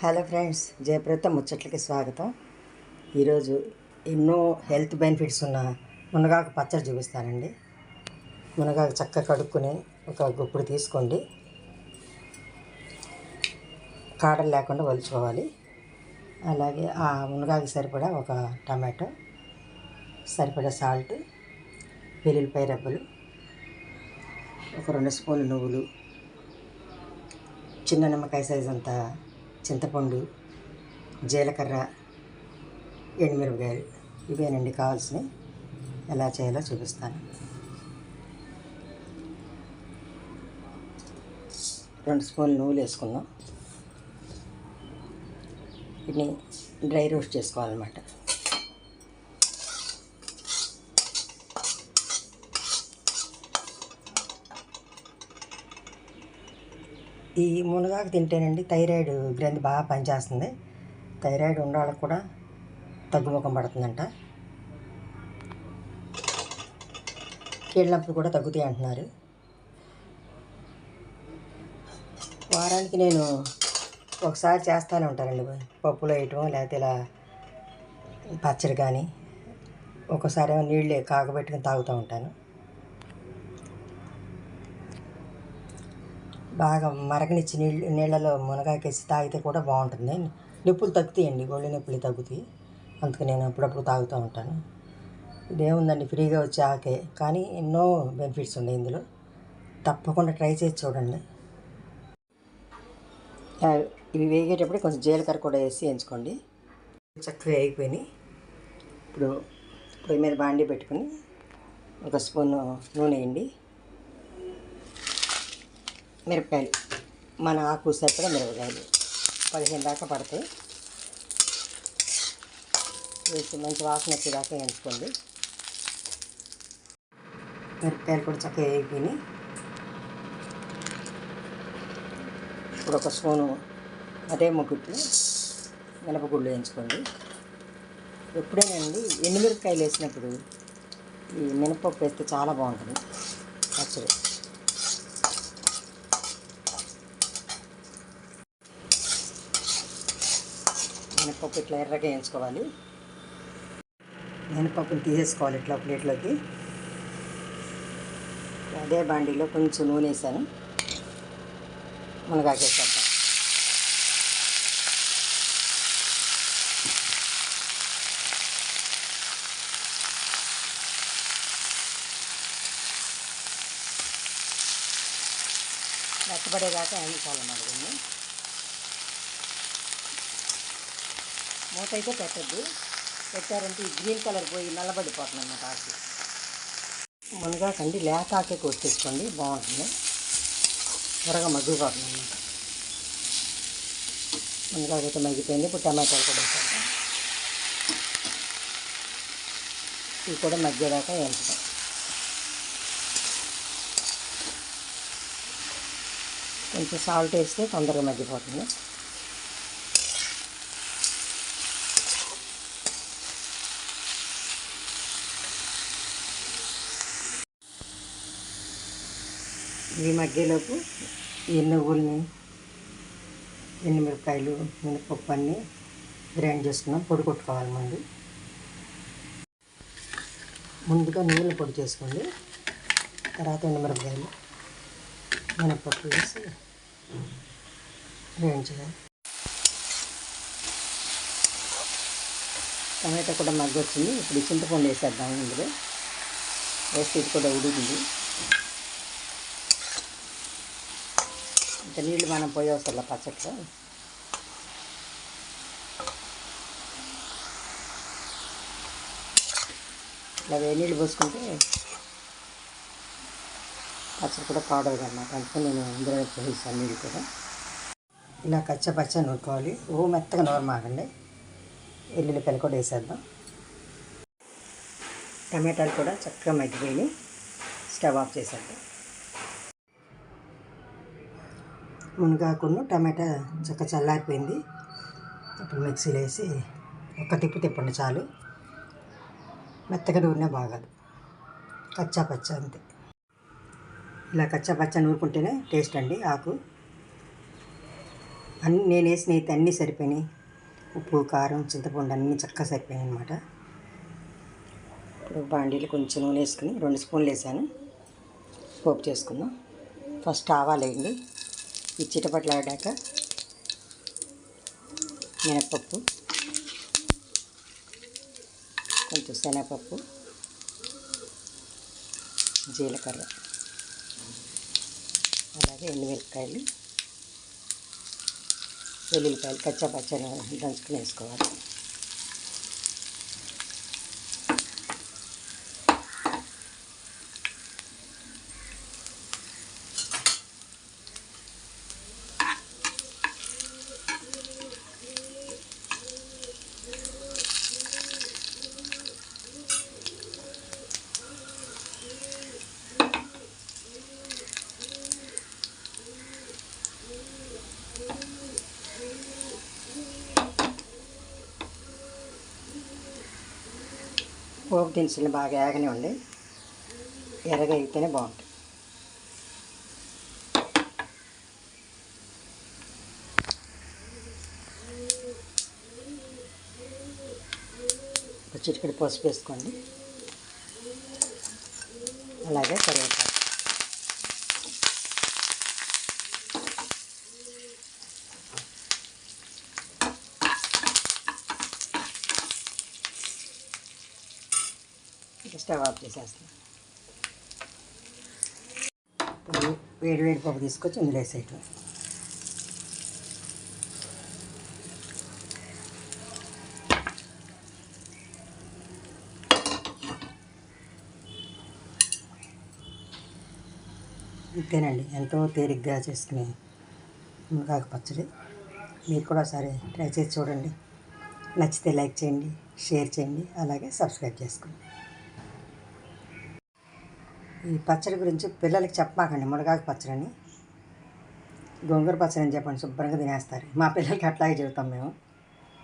Hello friends జయప్రత ముచ్చట్లకి స్వాగతం. ఈరోజు ఎన్నో హెల్త్ బెనిఫిట్స్ ఉన్న మునగాకు పచ్చడి చూపిస్తానండి. మునగాకు చక్కగా కడుక్కొని ఒక గుప్పుడు తీసుకోండి. కాడలు లేకుండా వలుచుకోవాలి. అలాగే ఆ మునగాకు సరిపడా ఒక టమాటో సరిపడా సాల్ట్ వెల్లుల్లిపాయ రబ్బలు ఒక రెండు స్పూన్లు నువ్వులు చిన్న నిమ్మకాయ సైజ్ అంతా చింతపండు జీలకర్ర ఎండుమిరపకాయలు ఇవేనండి కావాల్సినవి. ఎలా చేయాలో చూపిస్తాను. రెండు స్పూన్లు నువ్వులు వేసుకుందాం. వీటిని డ్రై రోస్ట్ చేసుకోవాలన్నమాట. ఈ మునగాకు తింటేనండి థైరాయిడ్ గ్రంథి బాగా పనిచేస్తుంది. థైరాయిడ్ ఉండాలకు కూడా తగ్గుముఖం పడుతుందంట. కీళ్ళప్పుడు కూడా తగ్గుతాయి అంటున్నారు. వారానికి నేను ఒకసారి చేస్తూనే ఉంటానండి. పప్పులో వేయటం లేకపోతే ఇలా పచ్చడి కానీ ఒకసారి ఏమో నీళ్ళు కాగబెట్టుకుని తాగుతూ ఉంటాను. బాగా మరగనిచ్చి నీళ్ళు నీళ్ళలో మునగాకేసి తాగితే కూడా బాగుంటుంది. నొప్పులు తగ్గుతాయండి గొళ్ళు నొప్పులు తగ్గుతాయి. అందుకు నేను అప్పుడప్పుడు తాగుతూ ఉంటాను. ఇదేముందండి ఫ్రీగా వచ్చే ఆకే. కానీ ఎన్నో బెనిఫిట్స్ ఉన్నాయి ఇందులో. తప్పకుండా ట్రై చేసి చూడండి. ఇవి వేగేటప్పుడు కొంచెం జీలకర్ర కూడా వేసి వేయించుకోండి. చక్కగా వేగిపోయినాయి. ఇప్పుడు పొయ్యి మీద బాండి పెట్టుకుని ఒక స్పూన్ నూనె వేయండి. మిరపకాయలు. మన ఆకు సరిపడా మిరపకాయలు. పదిహేను దాకా పడతాయి. వేసి మంచి వాసన వచ్చేదాకా ఎంచుకోండి మిరపకాయలు కూడా చక్కగా వేగిపోయినాయి. ఇప్పుడు ఒక స్పూను అదే ముగ్గుట్లు మినపగుళ్ళు వేయించుకోండి. ఎప్పుడేనండి ఎండుమిరపకాయలు వేసినప్పుడు ఈ మినపప్పు వేస్తే చాలా బాగుంటుంది. పచ్చడి. మినపప్పు ఇట్లా ఎర్రగా వేయించుకోవాలి. మినపప్పుని తీసేసుకోవాలి ఇట్లా ప్లేట్లోకి. అదే బాండీలో కొంచెం నూనె వేసాను. మునగాకేసేద్దాం మెత్తపడేదాకా వేయించాలన్నమాట దీన్ని. మూత అయితే పెట్టద్దు. పెట్టారంటే ఈ గ్రీన్ కలర్ పోయి నల్లబడిపోతుంది అన్నమాట ఆకు మునగాకండి లేత ఆకే కోసేసుకోండి బాగుంటుంది. త్వరగా మగ్గిపోతుంది అన్నమాట మునగాకైతే మగ్గిపోయింది. ఇప్పుడు టమాటాలు కూడా వేసేద్దాం. ఇవి కూడా మగ్గేదాకా వేయించుదాం. కొంచెం సాల్ట్ వేస్తే తొందరగా మగ్గిపోతుంది. ఇవి మగ్గేలోపు ఈ నువ్వుల్ని ఎండుమిరపకాయలు మినపప్పు అన్నీ గ్రైండ్ చేసుకున్నాం. పొడి కొట్టుకోవాలి ముందు. ముందుగా నువ్వులు పొడి చేసుకోండి. తర్వాత ఎండుమిరపకాయలు మినపప్పు వేసి గ్రైండ్ చేయాలి. టమాటా కూడా మగ్గొచ్చింది. ఇప్పుడు చింతపండు వేసేద్దాం ఇందులో వేస్తే ఇది కూడా ఉడికింది ఇంత నీళ్ళు మనం పోయి పచ్చట్లో? ఇలా వేడి నీళ్ళు పోసుకుంటే పచ్చడి కూడా పౌడర్ అన్నమాట. అందుకని నేను ఇందులో పోయిస్తాను నీళ్ళు కూడా. ఇలా కచ్చ పచ్చ నూరుకోవాలి. ఓ మెత్తగా నూరమాకండి ఎల్లుల్లిపాయలు కూడా వేసేద్దాం. టమాటాలు కూడా చక్కగా మగ్గిపోయి స్టవ్ ఆఫ్ చేసేద్దాం. మునగాకును టమాటా చక్క చల్లారిపోయింది. ఇప్పుడు మిక్సీలో వేసి ఒక్క తిప్పు తిప్పండి చాలు. మెత్తగా నూరినా బాగాదు. కచ్చా పచ్చ అంతే. ఇలా కచ్చా పచ్చ నూరుకుంటేనే టేస్ట్ అండి ఆకు. అన్ని నేను వేసిన అయితే అన్నీ సరిపోయినాయి. ఉప్పు కారం చింతపండు అన్నీ చక్కగా సరిపోయినాయి అనమాట ఇప్పుడు బాండీలు కొంచెం నూనె వేసుకుని రెండు స్పూన్లు వేసాను. పోపు చేసుకుందాం. ఫస్ట్ ఆవాలు వేయండి. ఈ చిటపట్లు ఆడాక మినప్పప్పు కొంచెం శనగపప్పు జీలకర్ర అలాగే ఎండుమిరపకాయలు వెల్లుల్లిపాయలు కచ్చా పచ్చని దంచుకుని వేసుకోవాలి పోపు దినుసులు బాగా ఏగనివ్వండి ఎరగైతేనే బాగుంటుంది. ఒక పసుపు వేసుకోండి. అలాగే కరివేపాకు. స్టవ్ ఆఫ్ చేసేస్తాను ఇప్పుడు వేడి వేడి పప్పు తీసుకొచ్చి ఇందులో వేసేయటం. ఇంతేనండి. ఎంతో తేలిగ్గా చేసుకునే మునగాకు పచ్చడి. మీరు కూడా ఒకసారి ట్రై చేసి చూడండి. నచ్చితే లైక్ చేయండి షేర్ చేయండి అలాగే సబ్స్క్రైబ్ చేసుకోండి. ఈ పచ్చడి గురించి పిల్లలకి చెప్పమాకండి మునగాకు పచ్చడిని. గోంగూర పచ్చడి అని చెప్పండి శుభ్రంగా తినేస్తారు. మా పిల్లలకి అట్లాగే చెబుతాం మేము.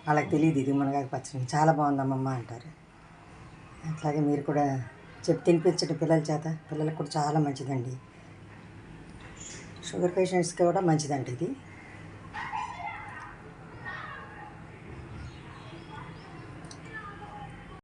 వాళ్ళకి తెలియదు ఇది మునగాకు పచ్చడి. చాలా బాగుందమ్మమ్మ అంటారు. అట్లాగే మీరు కూడా చెప్పి తినిపించండి పిల్లల చేత. పిల్లలకు కూడా చాలా మంచిదండి. షుగర్ పేషెంట్స్కి కూడా మంచిదండి ఇది.